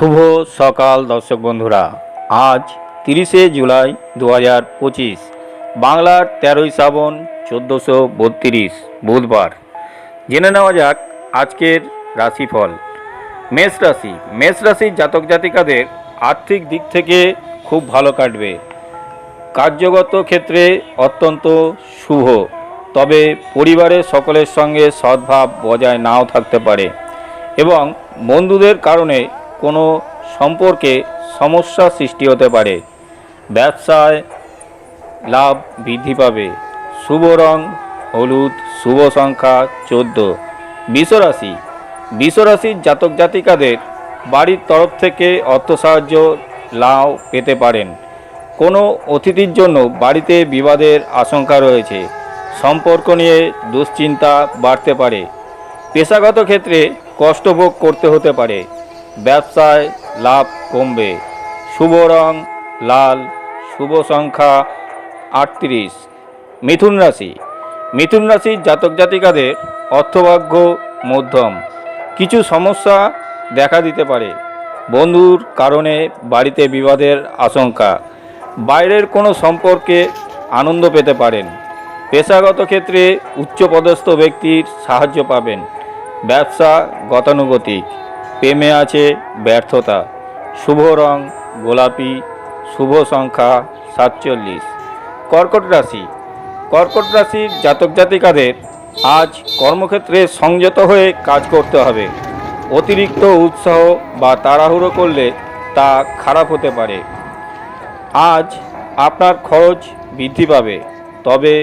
শুভ সকাল, দর্শক বন্ধুরা। আজ তিরিশে জুলাই দু হাজার পঁচিশ, বাংলার তেরোই শ্রাবণ চোদ্দোশো বত্রিশ, বুধবার। জেনে নেওয়া যাক আজকের রাশিফল। মেষ রাশি। মেষ রাশির জাতক জাতিকাদের আর্থিক দিক থেকে খুব ভালো কাটবে। কার্যগত ক্ষেত্রে অত্যন্ত শুভ, তবে পরিবারের সকলের সঙ্গে সদ্ভাব বজায় নাও থাকতে পারে এবং বন্ধুদের কারণে কোনো সম্পর্কে সমস্যা সৃষ্টি হতে পারে। ব্যবসায় লাভ বৃদ্ধি পাবে। শুভ রং, হলুদ, শুভ সংখ্যা চোদ্দ। বিশ্বরাশি। বিশ্বরাশির জাতক জাতিকাদের বাড়ির তরফ থেকে অর্থ সাহায্য লাভ পেতে পারেন। কোনো অতিথির জন্য বাড়িতে বিবাদের আশঙ্কা রয়েছে। সম্পর্ক নিয়ে দুশ্চিন্তা বাড়তে পারে। পেশাগত ক্ষেত্রে কষ্টভোগ করতে হতে পারে। ব্যবসায় লাভ কমবে। শুভ রং, লাল, শুভ সংখ্যা আটত্রিশ। মিথুন রাশি। মিথুন রাশির জাতক জাতিকাদের অর্থভাগ্য মধ্যম। কিছু সমস্যা দেখা দিতে পারে। বন্ধুর কারণে বাড়িতে বিবাদের আশঙ্কা। বাইরের কোনো সম্পর্কে আনন্দ পেতে পারেন। পেশাগত ক্ষেত্রে উচ্চপদস্থ ব্যক্তির সাহায্য পাবেন। ব্যবসা গতানুগতিক। প্রেমে আছে ব্যর্থতা। শুভ রং, গোলাপি, শুভ সংখ্যা সাতচল্লিশ। কর্কট রাশি। কর্কট রাশির জাতক জাতিকাদের আজ কর্মক্ষেত্রে সংযত হয়ে কাজ করতে হবে। অতিরিক্ত উৎসাহ বা তাড়াহুড়ো করলে তা খারাপ হতে পারে। আজ আপনার খরচ বৃদ্ধি পাবে, তবে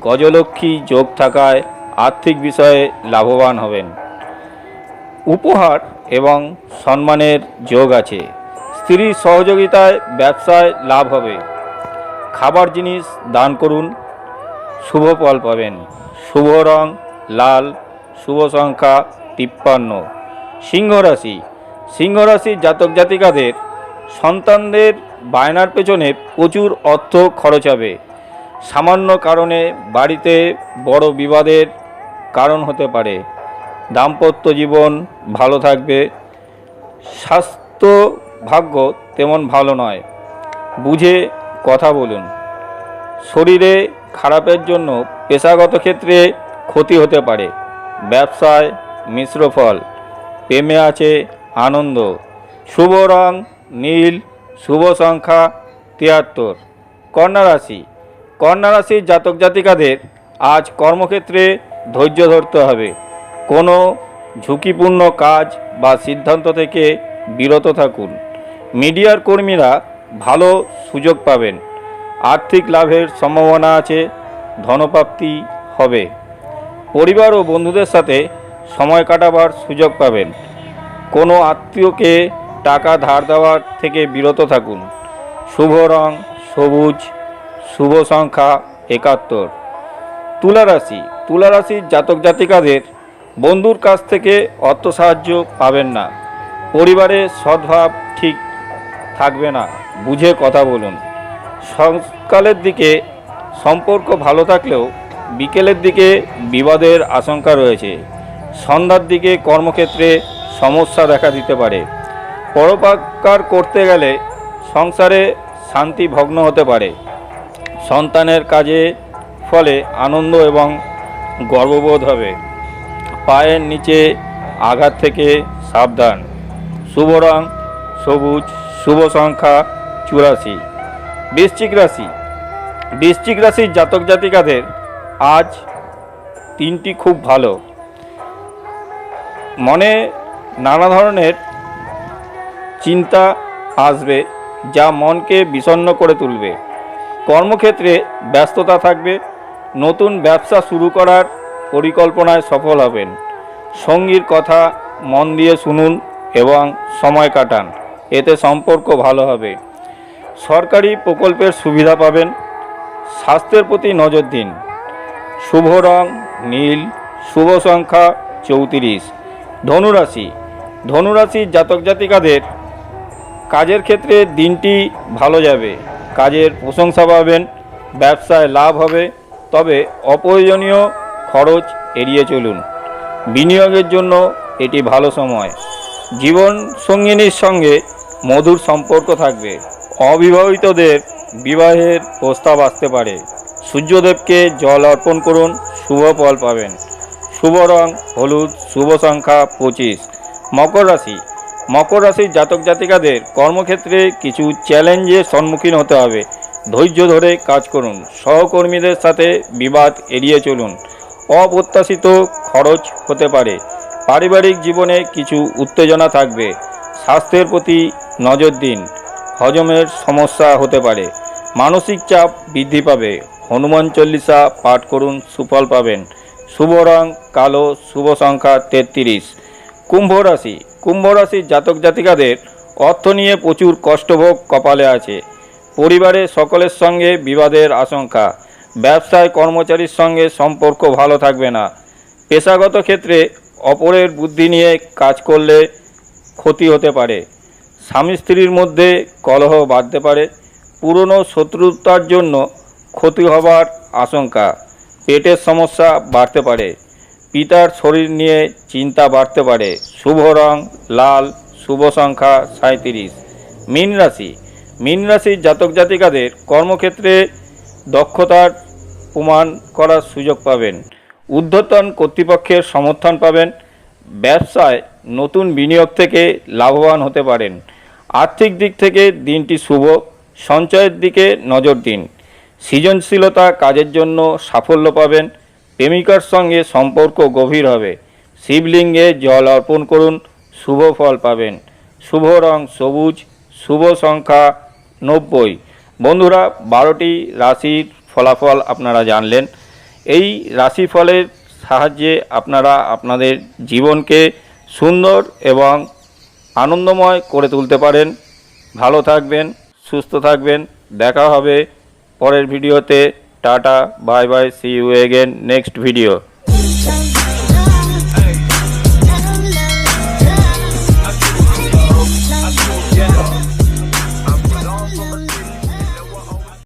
গজলক্ষ্মী যোগ থাকায় আর্থিক বিষয়ে লাভবান হবেন। উপহার এবং সম্মানের যোগ আছে। স্ত্রীর সহযোগিতায় ব্যবসায় লাভ হবে। খাবার জিনিস দান করুন। শুভ ফল পাবেন। শুভ রং লাল, শুভ সংখ্যা তিপ্পান্ন। সিংহ রাশি। সিংহ রাশির জাতক জাতিকাদের সন্তানদের বায়নার পেছনে প্রচুর অর্থ খরচ হবে। সামান্য কারণে বাড়িতে বড় বিবাদের কারণ হতে পারে। দাম্পত্য জীবন ভালো থাকবে। স্বাস্থ্য ভাগ্য তেমন ভালো নয়। বুঝে কথা বলুন। শরীরে খারাপের জন্য পেশাগত ক্ষেত্রে ক্ষতি হতে পারে। ব্যবসায় মিশ্র ফল, প্রেমে আছে আনন্দ। শুভ রং, নীল, শুভ সংখ্যা তিয়াত্তর। কন্যা রাশি। কন্যা রাশির জাতক জাতিকাদের আজ কর্মক্ষেত্রে ধৈর্য ধরতে হবে। কোনো ঝুঁকিপূর্ণ কাজ বা সিদ্ধান্ত থেকে বিরত থাকুন। মিডিয়ার কর্মীরা ভালো সুযোগ পাবেন। আর্থিক লাভের সম্ভাবনা আছে, ধনপ্রাপ্তি হবে। পরিবার ও বন্ধুদের সাথে সময় কাটাবার সুযোগ পাবেন। কোনো আত্মীয়কে টাকা ধার দেওয়ার থেকে বিরত থাকুন। শুভ রং, সবুজ, শুভ সংখ্যা একাত্তর। তুলা রাশি তুলা রাশির জাতক জাতিকাদের বন্ধুর কাছ থেকে অর্থ সাহায্য পাবেন না। পরিবারে সদ্ভাব ঠিক থাকবে না। বুঝে কথা বলুন। সকালের দিকে সম্পর্ক ভালো থাকলেও বিকেলের দিকে বিবাদের আশঙ্কা রয়েছে। সন্ধ্যার দিকে কর্মক্ষেত্রে সমস্যা দেখা দিতে পারে। পরোপকার করতে গেলে সংসারে শান্তি ভগ্ন হতে পারে। সন্তানের কাজে ফলে আনন্দ এবং গর্ববোধ হবে। পায়ের নিচে আঘাত থেকে সাবধান। শুভ রং সবুজ, শুভ সংখ্যা চুরাশি। বৃশ্চিক রাশি। বৃশ্চিক রাশির জাতক জাতিকাদের আজ তিনটি খুব ভালো। মনে নানা ধরনের চিন্তা আসবে যা মনকে বিষণ্ণ করে তুলবে। কর্মক্ষেত্রে ব্যস্ততা থাকবে। নতুন ব্যবসা শুরু করার পরিকল্পনায় সফল হবেন। সঙ্গীর কথা মন দিয়ে শুনুন এবং সময় কাটান। এতে সম্পর্ক ভালো হবে। সরকারি প্রকল্পের সুবিধা পাবেন। স্বাস্থ্যের প্রতি নজর দিন। শুভ রং, নীল, শুভ সংখ্যা চৌত্রিশ। ধনুরাশি। ধনুরাশির জাতক জাতিকাদের কাজের ক্ষেত্রে দিনটি ভালো যাবে। কাজের প্রশংসা পাবেন। ব্যবসায় লাভ হবে। তবে অপ্রয়োজনীয় খরচ এড়িয়ে চলুন। বিনিয়োগের জন্য এটি ভালো সময়। জীবন সঙ্গিনীর সঙ্গে মধুর সম্পর্ক থাকবে। অবিবাহিতদের বিবাহের প্রস্তাব আসতে পারে। সূর্যদেবকে জল অর্পণ করুন, শুভ ফল পাবেন। শুভ রং, হলুদ, শুভ সংখ্যা পঁচিশ। মকর রাশি। মকর রাশির জাতক জাতিকাদের কর্মক্ষেত্রে কিছু চ্যালেঞ্জের সম্মুখীন হতে হবে। ধৈর্য ধরে কাজ করুন। সহকর্মীদের সাথে বিবাদ এড়িয়ে চলুন। অপ্রত্যাশিত খরচ হতে পারে। পারিবারিক জীবনে কিছু উত্তেজনা থাকবে। স্বাস্থ্যের প্রতি নজর দিন। হজমের সমস্যা হতে পারে। মানসিক চাপ বৃদ্ধি পাবে। হনুমান চল্লিশা পাঠ করুন, সুফল পাবেন। শুভ রং, কালো, শুভ সংখ্যা তেত্রিশ। কুম্ভ রাশি। কুম্ভ রাশির জাতক জাতিকাদের অর্থ নিয়ে প্রচুর কষ্টভোগ কপালে আছে। পরিবারে সকলের সঙ্গে বিবাদের আশঙ্কা। ব্যবসায় কর্মচারীর সঙ্গে সম্পর্ক ভালো থাকবে না। পেশাগত ক্ষেত্রে অপরের বুদ্ধি নিয়ে কাজ করলে ক্ষতি হতে পারে। স্বামী স্ত্রীর মধ্যে কলহ বাড়তে পারে। পুরনো শত্রুতার জন্য ক্ষতি হবার আশঙ্কা, পেটের সমস্যা বাড়তে পারে। পিতার শরীর নিয়ে চিন্তা বাড়তে পারে। শুভ রং, লাল, শুভ সংখ্যা সাঁত্রিশ মীন রাশি। মীন রাশির জাতক জাতিকাদের কর্মক্ষেত্রে দক্ষতার প্রমাণ করার সুযোগ পাবেন। ঊর্ধ্বতন কর্তৃপক্ষের সমর্থন পাবেন। ব্যবসায় নতুন বিনিয়োগ থেকে লাভবান হতে পারেন। আর্থিক দিক থেকে দিনটি শুভ, সঞ্চয়ের দিকে নজর দিন। সৃজনশীলতা কাজের জন্য সাফল্য পাবেন। প্রেমিকার সঙ্গে সম্পর্ক গভীর হবে। শিবলিঙ্গে জল অর্পণ করুন, শুভ ফল পাবেন। শুভ রং সবুজ, শুভ সংখ্যা নব্বই। বন্ধুরা, বারোটি রাশির ফলাফল আপনারা জানলেন। এই রাশিফলের সাহায্যে আপনারা আপনাদের জীবনকে সুন্দর এবং আনন্দময় করে তুলতে পারেন। ভালো থাকবেন, সুস্থ থাকবেন। দেখা হবে পরের ভিডিওতে। Tata, bye bye see you again next video